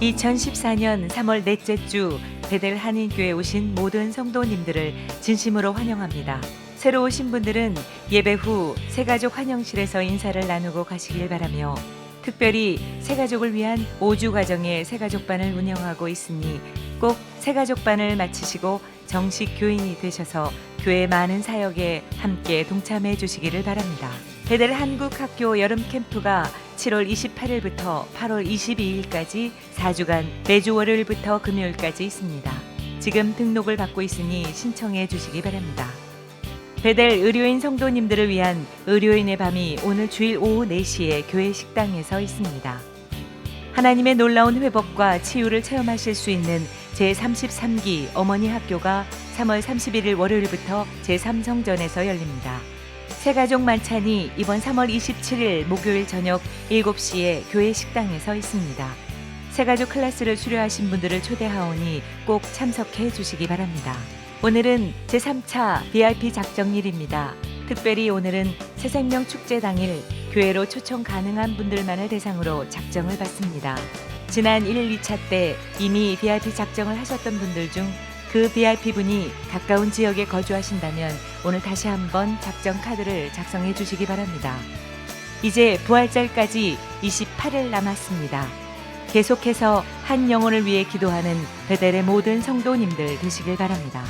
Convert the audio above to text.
2014년 3월 넷째 주 베델 한인교회 오신 모든 성도님들을 진심으로 환영합니다. 새로 오신 분들은 예배 후 새가족 환영실에서 인사를 나누고 가시길 바라며 특별히 새가족을 위한 5주 과정의 새가족반을 운영하고 있으니 꼭 새가족반을 마치시고 정식 교인이 되셔서 교회 많은 사역에 함께 동참해 주시기를 바랍니다. 베델 한국 학교 여름 캠프가 7월 28일부터 8월 22일까지 4주간 매주 월요일부터 금요일까지 있습니다. 지금 등록을 받고 있으니 신청해 주시기 바랍니다. 베델 의료인 성도님들을 위한 의료인의 밤이 오늘 주일 오후 4시에 교회 식당에서 있습니다. 하나님의 놀라운 회복과 치유를 체험하실 수 있는 제33기 어머니 학교가 3월 31일 월요일부터 제3성전에서 열립니다. 새가족 만찬이 이번 3월 27일 목요일 저녁 7시에 교회 식당에서 있습니다. 새가족 클래스를 수료하신 분들을 초대하오니 꼭 참석해 주시기 바랍니다. 오늘은 제3차 VIP 작정일입니다. 특별히 오늘은 새생명 축제 당일 교회로 초청 가능한 분들만을 대상으로 작정을 받습니다. 지난 1, 2차 때 이미 VIP 작정을 하셨던 분들 중 그 VIP 분이 가까운 지역에 거주하신다면 오늘 다시 한번 작정 카드를 작성해 주시기 바랍니다. 이제 부활절까지 28일 남았습니다. 계속해서 한 영혼을 위해 기도하는 베델의 모든 성도님들 되시길 바랍니다.